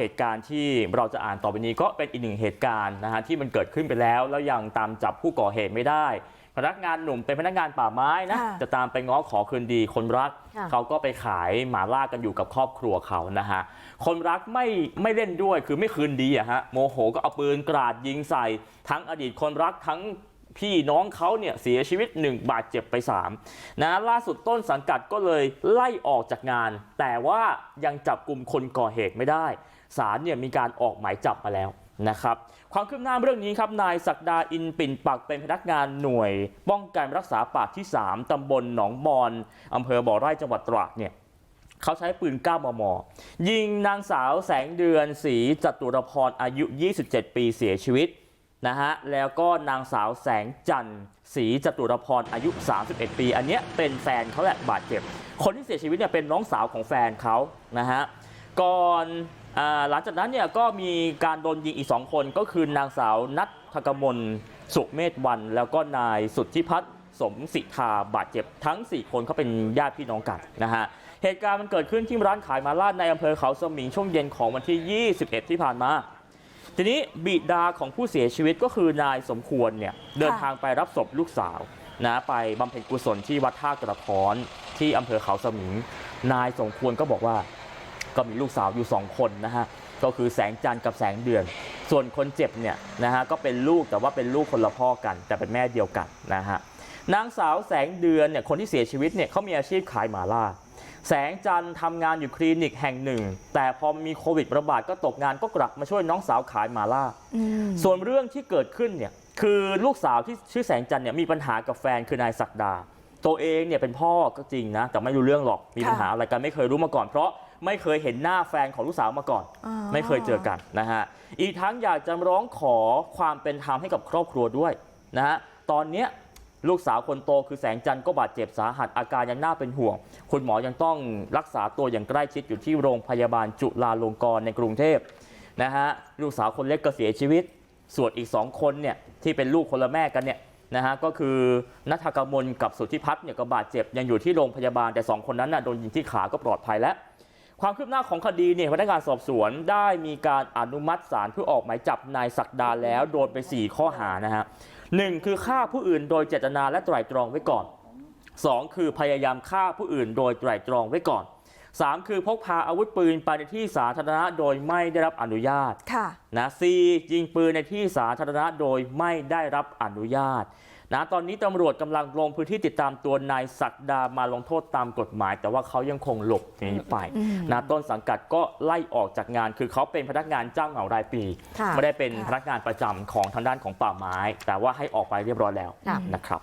เหตุการณ์ที่เราจะอ่านต่อไปนี้ก็เป็นอีกหนึ่งเหตุการณ์นะฮะที่มันเกิดขึ้นไปแล้วแล้วยังตามจับผู้ก่อเหตุไม่ได้ พนักงานหนุ่มเป็นพนักงานป่าไม้นะค่ะจะตามไปง้อขอคืนดีคนรักค่ะเขาก็ไปขายหมาล่ากันอยู่กับครอบครัวเขานะฮะคนรักไม่ไม่เล่นด้วยคือไม่คืนดีอะฮะโมโหก็เอาปืนกราดยิงใส่ทั้งอดีตคนรักทั้ง พี่น้องเขาเนี่ยเสียชีวิตหนึ่งบาดเจ็บไปสามนะล่าสุดต้นสังกัดก็เลยไล่ออกจากงาน แต่ว่ายังจับกลุ่มคนก่อเหตุไม่ได้ศาลเนี่ยมีการออกหมายจับมาแล้วนะครับความคืบหน้าเรื่องนี้ครับนายศักดาอินปิ่นปักเป็นพนักงานหน่วย ป้องกันรักษาป่าที่ 3ตำบลหนองบอนอำเภอบ่อไร่จังหวัดตราดเนี่ยเขาใช้ปืน 9 มม ยิงนางสาวแสงเดือนศรีจตุรพรอายุ 27 ปีเสียชีวิต นะฮะแล้วก็นางสาวแสงจันทร์ศรีจตุรพรอายุ 31 ปี อันเนี้ยเป็นแฟนเขาแหละบาดเจ็บ คนที่เสียชีวิตเนี่ยเป็นน้องสาวของแฟนเขานะฮะก่อนอาหลังจากนั้นเนี่ยก็มีการโดนยิงอีกสองคนก็คือนางสาวนัทธกมลสุเมธวัน แล้วก็นายสุทธิพัฒน์สมสิทธาบาดเจ็บทั้ง 4 คนเขาเป็นญาติพี่น้องกันนะฮะเหตุการณ์มันเกิดขึ้นที่ร้านขายมาล่าในอำเภอเขาสมิงช่วงเย็นของวันที่ 21 ที่ผ่านมา ทีนี้บิดาของผู้เสียชีวิตก็คือนายสมควรเนี่ยเดินทางไปรับศพลูกสาวนะไปบำเพ็ญกุศลที่วัดท่ากระท้อนที่อำเภอเขาสมิง นายสมควรก็บอกว่า ก็มีลูกสาวอยู่สองคนนะฮะก็คือแสงจันทร์กับแสงเดือน ส่วนคนเจ็บเนี่ยนะฮะก็เป็นลูกแต่ว่าเป็นลูกคนละพ่อกัน แต่เป็นแม่เดียวกันนะฮะนางสาวแสงเดือนเนี่ยคนที่เสียชีวิตเนี่ยเขามีอาชีพขายหมาล่า แสงจันทร์ทำงานอยู่คลินิกแห่งหนึ่ง แต่พอมีโควิดระบาดก็ตกงานก็กลับมาช่วยน้องสาวขายหมาล่าอืมส่วนเรื่องที่เกิดขึ้นเนี่ยคือลูกสาวที่ชื่อแสงจันทร์เนี่ยมีปัญหากับแฟนคือนายศักดา ตัวเองเนี่ยเป็นพ่อก็จริงนะ แต่ไม่รู้เรื่องหรอกมีปัญหาอะไรกันไม่เคยรู้มาก่อนเพราะไม่เคยเห็นหน้าแฟนของลูกสาวมาก่อนอ๋อไม่เคยเจอกันนะฮะอีกทั้งอยากจะร้องขอความเป็นธรรมให้กับครอบครัวด้วยนะฮะตอนเนี้ย ลูกสาวคนโตคือแสงจันทร์ก็บาดเจ็บสาหัสอาการยังน่าเป็นห่วงคุณหมอยังต้องรักษาตัวอย่างใกล้ชิดอยู่ที่โรงพยาบาลจุฬาลงกรณ์ในกรุงเทพนะฮะลูกสาวคนเล็กก็เสียชีวิต ส่วนอีกสองคนเนี่ยที่เป็นลูกคนละแม่กันเนี่ยนะฮะก็คือนัทกมลกับสุทธิพัฒน์เนี่ยก็บาดเจ็บยังอยู่ที่โรงพยาบาลแต่สองคนนั้นน่ะโดนยิงที่ขาก็ปลอดภัยแล้ว ความคืบหน้าของคดีเนี่ยพนักงานสอบสวนได้มีการอนุมัติศาลเพื่อออกหมายจับนายศักดาแล้วโดนไป4ข้อหานะฮะหนึ่งคือฆ่าผู้อื่นโดยเจตนาและไตร่ตรองไว้ก่อนสองคือพยายามฆ่าผู้อื่นโดยไตร่ตรองไว้ก่อนสามคือพกพาอาวุธปืนไปในที่สาธารณะโดยไม่ได้รับอนุญาตค่ะนะสี่ยิงปืนในที่สาธารณะโดยไม่ได้รับอนุญาต นะตอนนี้ตำรวจกำลังลงพื้นที่ติดตามตัวนายศักดามาลงโทษตามกฎหมาย แต่ว่าเขายังคงหลบหนีไปอืมนะต้นสังกัดก็ไล่ออกจากงาน คือเขาเป็นพนักงานจ้างเหมารายปีค่ะไม่ได้เป็นค่ะพนักงานประจำของทางด้านของป่าไม้ แต่ว่าให้ออกไปเรียบร้อยแล้วค่ะนะครับ